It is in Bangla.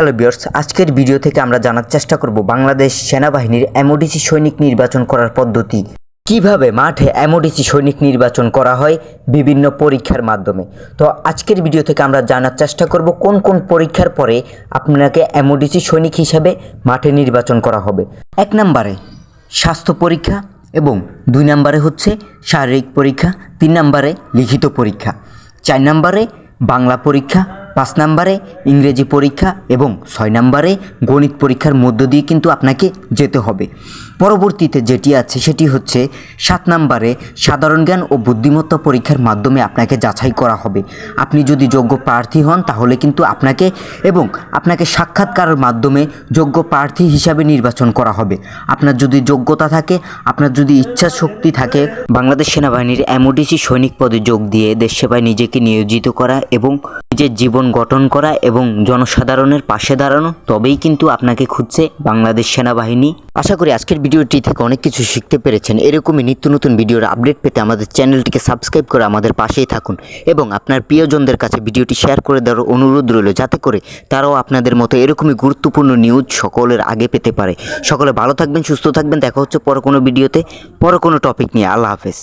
হ্যালো বিয়ার্স আজকের ভিডিও থেকে আমরা জানার চেষ্টা করব বাংলাদেশ সেনাবাহিনীর এমওডিসি সৈনিক নির্বাচন করার পদ্ধতি। কীভাবে মাঠে এমওডিসি সৈনিক নির্বাচন করা হয় বিভিন্ন পরীক্ষার মাধ্যমে। তো আজকের ভিডিও থেকে আমরা জানার চেষ্টা করব কোন কোন পরীক্ষার পরে আপনাকে এমওডিসি সৈনিক হিসাবে মাঠে নির্বাচন করা হবে। এক নম্বরে স্বাস্থ্য পরীক্ষা এবং দুই নম্বরে হচ্ছে শারীরিক পরীক্ষা, তিন নম্বরে লিখিত পরীক্ষা, চার নম্বরে বাংলা পরীক্ষা পাঁচ নম্বরে ইংরেজি পরীক্ষা এবং ছয় নম্বরে গণিত পরীক্ষার মধ্য দিয়ে কিন্তু আপনাকে যেতে হবে। পরবর্তীতে যেটি আছে সেটি হচ্ছে সাত নম্বরে সাধারণ জ্ঞান ও বুদ্ধিমত্তা পরীক্ষার মাধ্যমে আপনাকে যাচাই করা হবে। আপনি যদি যোগ্য প্রার্থী হন তাহলে কিন্তু আপনাকে এবং আপনাকে সাক্ষাৎকারের মাধ্যমে যোগ্য প্রার্থী হিসাবে নির্বাচন করা হবে। আপনার যদি যোগ্যতা থাকে, আপনার যদি ইচ্ছা শক্তি থাকে, বাংলাদেশ সেনাবাহিনীর এমওডিসি সৈনিক পদে যোগ দিয়ে দেশ সেবায় নিজেকে নিয়োজিত করা এবং নিজের জীবন গঠন করা এবং জনসাধারণের পাশে দাঁড়ানো, তবেই কিন্তু আপনাকে খুঁজছে বাংলাদেশ সেনাবাহিনী। আশা করি আজকের ভিডিওটি থেকে অনেক কিছু শিখতে পেরেছেন। এরকমই নিত্য নতুন ভিডিওর আপডেট পেতে আমাদের চ্যানেলটিকে সাবস্ক্রাইব করে আমাদের পাশেই থাকুন এবং আপনার প্রিয়জনদের কাছে ভিডিওটি শেয়ার করে দেওয়ার অনুরোধ রইল, যাতে করে তারাও আপনাদের মতো এরকমই গুরুত্বপূর্ণ নিউজ সকলের আগে পেতে পারে। সকলে ভালো থাকবেন, সুস্থ থাকবেন। দেখা হচ্ছে পরে কোনো ভিডিওতে, পরে কোনো টপিক নিয়ে। আল্লাহ হাফেজ।